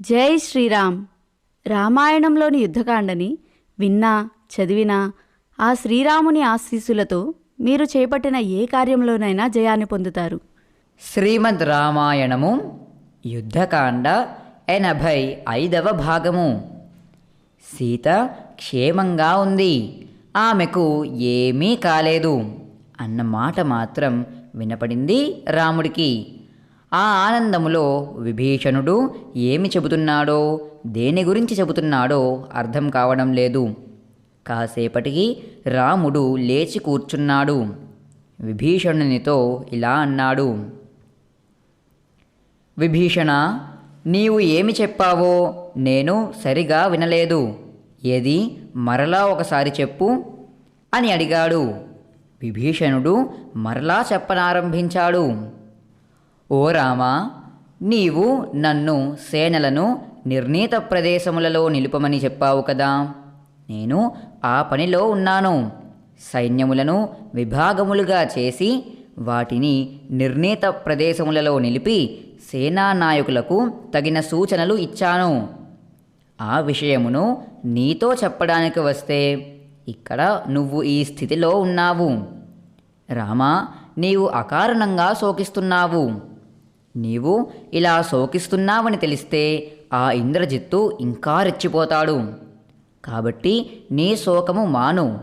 జై శ్రీరామ్. రామాయణంలోని యుద్ధకాండని విన్నా చదివినా ఆ శ్రీరాముని ఆశీస్సులతో మీరు చేపట్టిన ఏ కార్యంలోనైనా జయాన్ని పొందుతారు. శ్రీమద్ రామాయణము యుద్ధకాండ ఎనభై ఐదవ భాగము. సీత క్షేమంగా ఉంది. ఆమెకు ఏమీ కాలేదు. అన్న మాట మాత్రం వినపడింది రాముడికి. ఆ ఆనందములో విభీషణుడు ఏమి చెబుతున్నాడో దేని గురించి చెబుతున్నాడో అర్థం కావడం లేదు. కాసేపటికి రాముడు లేచి కూర్చున్నాడు. విభీషణునితో ఇలా అన్నాడు. విభీషణ నీవు ఏమి చెప్పావో నేను సరిగా వినలేదు. ఏది? మరలా ఒకసారి చెప్పు అని అడిగాడు. విభీషణుడు మరలా చెప్పనారంభించాడు. ఓ రామా నీవు నన్ను సేనలను నిర్ణీత ప్రదేశములలో నిలుపమని చెప్పావు కదా. నేను ఆ పనిలో ఉన్నాను. సైన్యములను విభాగములుగా చేసి వాటిని నిర్ణీత ప్రదేశములలో నిలిపి సేనానాయకులకు తగిన సూచనలు ఇచ్చాను. ఆ విషయమును నీతో చెప్పడానికి వస్తే ఇక్కడ నువ్వు ఈ స్థితిలో ఉన్నావు. రామా నీవు అకారణంగా శోకిస్తున్నావు. నీవు ఇలా శోకిస్తున్నావని తెలిస్తే ఆ ఇంద్రజిత్తు ఇంకా రెచ్చిపోతాడు. కాబట్టి నీ శోకము మాను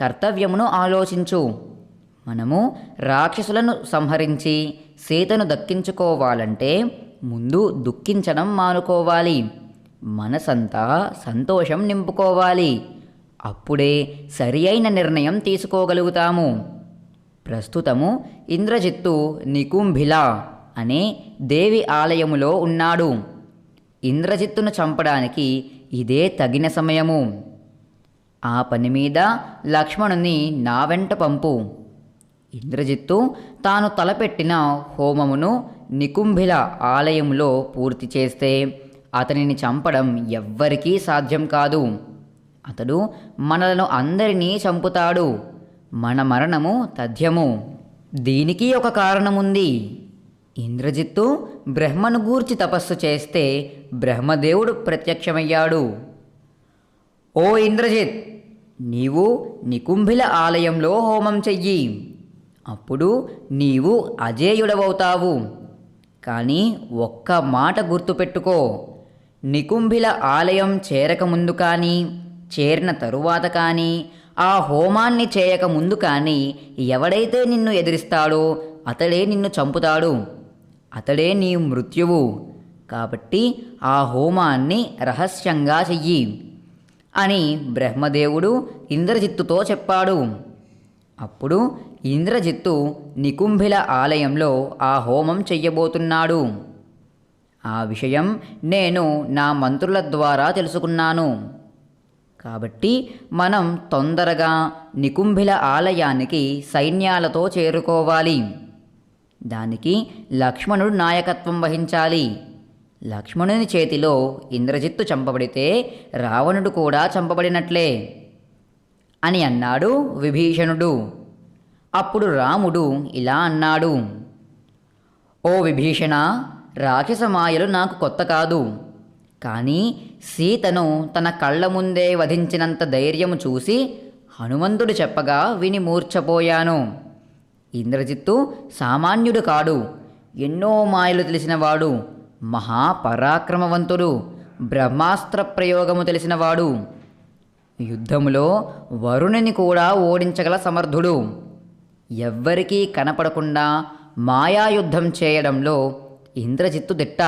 కర్తవ్యమును ఆలోచించు. మనము రాక్షసులను సంహరించి సీతను దక్కించుకోవాలంటే ముందు దుఃఖించడం మానుకోవాలి. మనసంతా సంతోషం నింపుకోవాలి. అప్పుడే సరి అయిన నిర్ణయం తీసుకోగలుగుతాము. ప్రస్తుతము ఇంద్రజిత్తు నికుంభిల. అనే దేవి ఆలయములో ఉన్నాడు. ఇంద్రజిత్తును చంపడానికి ఇదే తగిన సమయము. ఆ పని మీద లక్ష్మణుని నా వెంట పంపు. ఇంద్రజిత్తు తాను తలపెట్టిన హోమమును నికుంభిల ఆలయంలో పూర్తి చేస్తే అతనిని చంపడం ఎవ్వరికీ సాధ్యం కాదు. అతడు మనలను అందరినీ చంపుతాడు. మన మరణము తథ్యము. దీనికి ఒక కారణముంది. ఇంద్రజిత్తు బ్రహ్మను గూర్చి తపస్సు చేస్తే బ్రహ్మదేవుడు ప్రత్యక్షమయ్యాడు. ఓ ఇంద్రజిత్ నీవు నికుంభిల ఆలయంలో హోమం చెయ్యి. అప్పుడు నీవు అజేయుడవవుతావు. కానీ ఒక్క మాట గుర్తుపెట్టుకో. నికుంభిల ఆలయం చేరకముందు కానీ చేరిన తరువాత కానీ ఆ హోమాన్ని చేయకముందు కానీ ఎవడైతే నిన్ను ఎదిరిస్తాడో అతడే నిన్ను చంపుతాడు. అతడే నీ మృత్యువు. కాబట్టి ఆ హోమాన్ని రహస్యంగా చెయ్యి అని బ్రహ్మదేవుడు ఇంద్రజిత్తుతో చెప్పాడు. అప్పుడు ఇంద్రజిత్తు నికుంభిల ఆలయంలో ఆ హోమం చెయ్యబోతున్నాడు. ఆ విషయం నేను నా మంత్రుల ద్వారా తెలుసుకున్నాను. కాబట్టి మనం తొందరగా నికుంభిల ఆలయానికి సైన్యాలతో చేరుకోవాలి. దానికి లక్ష్మణుడు నాయకత్వం వహించాలి. లక్ష్మణుని చేతిలో ఇంద్రజిత్తు చంపబడితే రావణుడు కూడా చంపబడినట్లే అని అన్నాడు విభీషణుడు. అప్పుడు రాముడు ఇలా అన్నాడు ఓ విభీషణ రాక్షస మాయలు నాకు కొత్త కాదు. కానీ సీతను తన కళ్ళ ముందే వధించినంత ధైర్యము చూసి హనుమంతుడు చెప్పగా విని మూర్ఛపోయాను. ఇంద్రజిత్తు సామాన్యుడు కాడు. ఎన్నో మాయలు తెలిసినవాడు. మహాపరాక్రమవంతుడు. బ్రహ్మాస్త్ర ప్రయోగము తెలిసినవాడు. యుద్ధములో వరుణుని కూడా ఓడించగల సమర్థుడు. ఎవ్వరికీ కనపడకుండా మాయాయుద్ధం చేయడంలో ఇంద్రజిత్తు దిట్ట.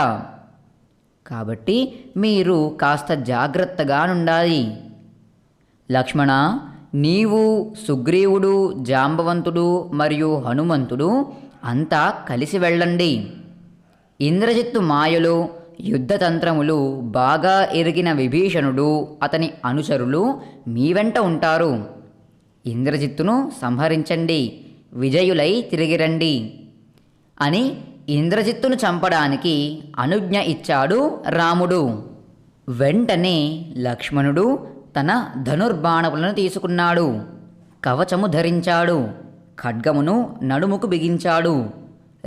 కాబట్టి మీరు కాస్త జాగ్రత్తగా నుండాలి లక్ష్మణ నీవు సుగ్రీవుడు జాంబవంతుడు మరియు హనుమంతుడు అంతా కలిసి వెళ్ళండి. ఇంద్రజిత్తు మాయలు యుద్ధతంత్రములు బాగా ఎరిగిన విభీషణుడు అతని అనుచరులు మీ వెంట ఉంటారు. ఇంద్రజిత్తును సంహరించండి విజయులై తిరిగిరండి అని ఇంద్రజిత్తును చంపడానికి అనుజ్ఞ ఇచ్చాడు రాముడు. వెంటనే లక్ష్మణుడు తన ధనుర్బాణములను తీసుకున్నాడు. కవచము ధరించాడు. ఖడ్గమును నడుముకు బిగించాడు.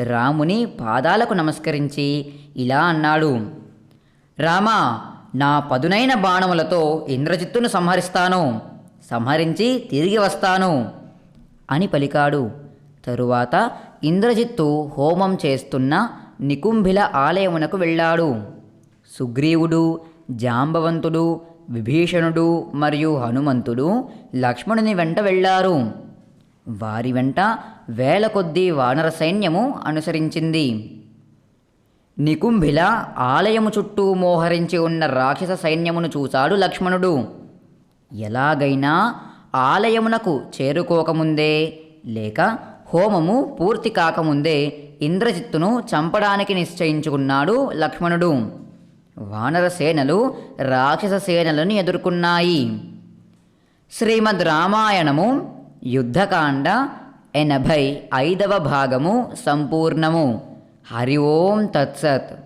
రాముని పాదాలకు నమస్కరించి ఇలా అన్నాడు. రామా నా పదునైన బాణములతో ఇంద్రజిత్తును సంహరిస్తాను. సంహరించి తిరిగి వస్తాను అని పలికాడు. తరువాత ఇంద్రజిత్తు హోమం చేస్తున్న నికుంభిల ఆలయమునకు వెళ్ళాడు. సుగ్రీవుడు జాంబవంతుడు విభీషణుడు మరియు హనుమంతుడు లక్ష్మణుని వెంట వెళ్ళారు. వారి వెంట వేల కొద్దీ వానర సైన్యము అనుసరించింది. నికుంభిల ఆలయము చుట్టూ మోహరించి ఉన్న రాక్షస సైన్యమును చూశాడు లక్ష్మణుడు. ఎలాగైనా ఆలయమునకు చేరుకోకముందే లేక హోమము పూర్తి కాకముందే ఇంద్రజిత్తును చంపడానికి నిశ్చయించుకున్నాడు లక్ష్మణుడు. వానర సేనలు రాక్షస సేనలను ఎదుర్కొన్నాయి. శ్రీమద్ రామాయణము యుద్ధకాండ ఎనభై ఐదవ భాగము సంపూర్ణము. హరి ఓం తత్సత్.